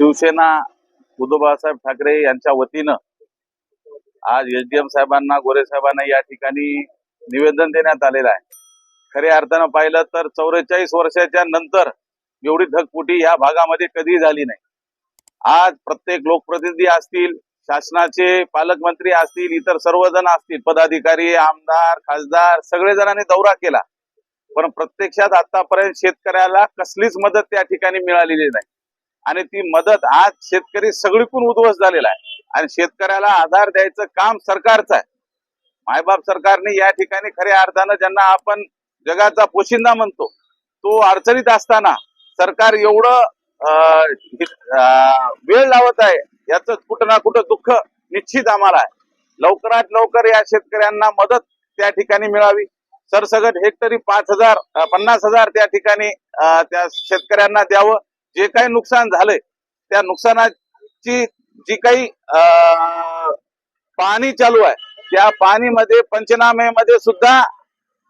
शिवसेना उद्धव बाळासाहेब ठाकरे यांच्या वतीनं आज एस डी एम साहेबांना गोरे साहेबांना या ठिकाणी निवेदन देण्यात आलेलं आहे. खऱ्या अर्थानं पाहिलं तर चौवेचाळीस वर्षाच्या नंतर एवढी ढगपुटी या भागामध्ये कधी झाली नाही. आज प्रत्येक लोकप्रतिनिधी असतील शासनाचे पालकमंत्री असतील इतर सर्वजण असतील पदाधिकारी आमदार खासदार सगळे जणांनी दौरा केला. पण प्रत्यक्षात आतापर्यंत शेतकऱ्याला कसलीच मदत त्या ठिकाणी मिळालेली नाही. आणि ती मदत आज शेतकरी सगळीकडून उद्ध्वस्त झालेला आहे. आणि शेतकऱ्याला आधार द्यायचं काम सरकारचं आहे. मायबाप सरकारने या ठिकाणी खऱ्या अर्थानं ज्यांना आपण जगाचा पोशिंदा म्हणतो तो अडचणीत असताना सरकार एवढं अं, अं, वेळ लावत आहे याच कुठं ना कुठं दुःख निश्चित आम्हाला आहे. लवकरात लवकर या शेतकऱ्यांना मदत त्या ठिकाणी मिळावी. सरसगट हेक्टरी पाच हजार पन्नास हजार त्या ठिकाणी त्या शेतकऱ्यांना द्यावं. जे काही नुकसान झालंय त्या नुकसानाची जी काही अं, पाहणी चालू आहे त्या पाहणीमध्ये पंचनामेमध्ये सुद्धा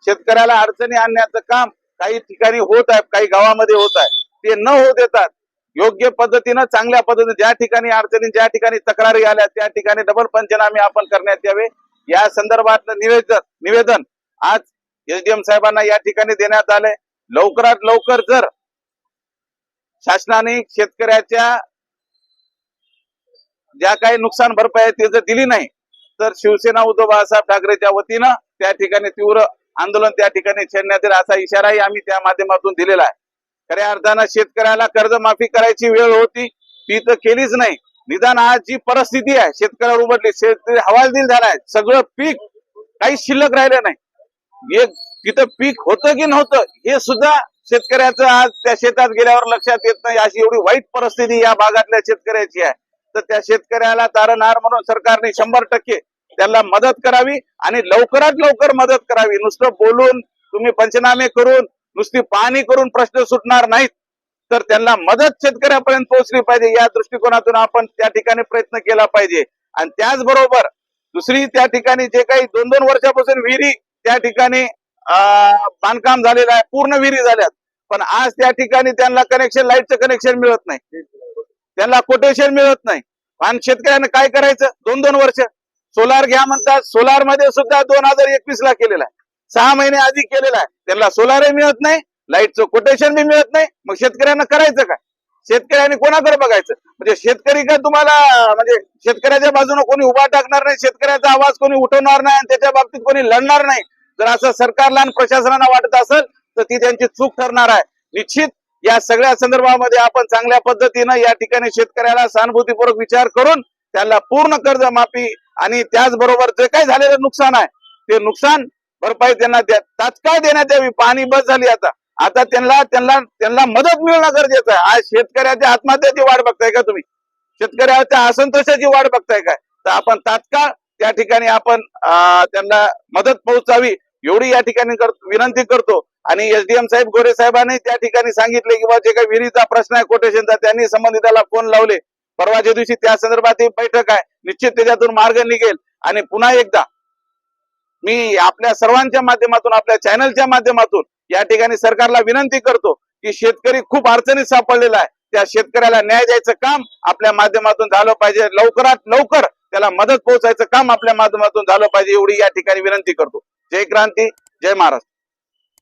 शेतकऱ्याला अडचणी आणण्याचं काम काही ठिकाणी होत आहे काही गावामध्ये होत आहे. ते न होऊ देतात. योग्य पद्धतीनं चांगल्या पद्धतीने ज्या ठिकाणी अडचणी ज्या ठिकाणी तक्रारी आल्या त्या ठिकाणी डबल पंचनामे आपण करण्यात यावे. या संदर्भातलं निवेदन निवेदन आज एसडीएम साहेबांना या ठिकाणी देण्यात आले लवकरात लवकर जर शासनाने शेतकऱ्याच्या ज्या काही नुकसान भरपाई आहे ते जर दिली नाही तर शिवसेना उद्धव बाळासाहेब ठाकरेच्या वतीनं त्या ठिकाणी तीव्र आंदोलन त्या ठिकाणी छेडण्यात येईल असा इशाराही आम्ही त्या माध्यमातून दिलेला आहे. खऱ्या अर्थानं शेतकऱ्याला कर्जमाफी करायची वेळ होती ती तर केलीच नाही. निदान आज जी परिस्थिती आहे शेतकऱ्यावर उभटली शेतकरी हवालदिल झालाय सगळं पीक काही शिल्लक राहिलं नाही. एक तिथं पीक होतं की नव्हतं हे सुद्धा शेतकऱ्याचं आज त्या शेतात गेल्यावर लक्षात येत नाही. अशी एवढी वाईट परिस्थिती या भागातल्या शेतकऱ्याची आहे. तर त्या शेतकऱ्याला तारणहार म्हणून सरकारने शंभर टक्के त्याला मदत करावी आणि लवकरात लवकर मदत करावी. नुसतं बोलून तुम्ही पंचनामे करून नुसती पाहणी करून प्रश्न सुटणार नाहीत. तर त्यांना मदत शेतकऱ्यापर्यंत पोहोचली पाहिजे. या दृष्टिकोनातून आपण त्या ठिकाणी प्रयत्न केला पाहिजे. आणि त्याचबरोबर दुसरी त्या ठिकाणी जे काही दोन दोन वर्षापासून विहिरी त्या ठिकाणी बांधकाम झालेलं आहे. पूर्ण विहिरी झाल्यात. पण आज त्या ठिकाणी त्यांना कनेक्शन लाईटचं कनेक्शन मिळत नाही. त्यांना कोटेशन मिळत नाही. आणि शेतकऱ्यांना काय करायचं? दोन दोन वर्ष. सोलार घ्या म्हणतात. सोलारमध्ये सुद्धा दोन हजार एकवीस ला केलेला आहे. सहा महिने आधी केलेला आहे. त्यांना सोलारही मिळत नाही. लाईटचं कोटेशन बी मिळत नाही. मग शेतकऱ्यांना करायचं काय? शेतकऱ्यांनी कोणाकडे बघायचं? म्हणजे शेतकरी का तुम्हाला म्हणजे शेतकऱ्याच्या बाजूने कोणी उभा टाकणार नाही शेतकऱ्याचा आवाज कोणी उठवणार नाही आणि त्याच्या बाबतीत कोणी लढणार नाही? जर असं सरकारला आणि प्रशासनाला वाटत असेल तर ती त्यांची चूक ठरणार आहे. निश्चित या सगळ्या संदर्भामध्ये आपण चांगल्या पद्धतीनं या ठिकाणी शेतकऱ्याला सहानुभूतीपूर्वक विचार करून त्याला पूर्ण कर्ज माफी आणि त्याचबरोबर जे काही झालेलं नुकसान आहे ते नुकसान भरपाई त्यांना द्या. तात्काळ देण्यात यावी. पाणी बस झाली आता. आता त्यांना त्यांना त्यांना मदत मिळणं गरजेचं आहे. आज शेतकऱ्याच्या आत्महत्याची वाट बघताय का तुम्ही? शेतकऱ्याच्या असंतोषाची वाट बघताय काय? तर आपण तात्काळ त्या ठिकाणी आपण अं, त्यांना मदत पोहोचावी. एवढी या ठिकाणी कर- विनंती करतो. आणि एसडीएम साहेब गोरे साहेबांनी त्या ठिकाणी सांगितले की बा जे काही विहिरीचा प्रश्न आहे कोटेशनचा त्यांनी संबंधिताला फोन लावले. परवाच्या दिवशी त्या संदर्भात ही बैठक आहे. निश्चित त्याच्यातून मार्ग निघेल. आणि पुन्हा एकदा मी आपल्या सर्वांच्या माध्यमातून आपल्या चॅनलच्या माध्यमातून या ठिकाणी सरकारला विनंती करतो की शेतकरी खूप अडचणीत सापडलेला आहे. त्या शेतकऱ्याला न्याय द्यायचं काम आपल्या माध्यमातून झालं पाहिजे. लवकरात लवकर त्याला मदत पोहोचायचं काम आपल्या माध्यमातून झालं पाहिजे एवढी या ठिकाणी विनंती करतो. जय क्रांती जय महाराष्ट्र.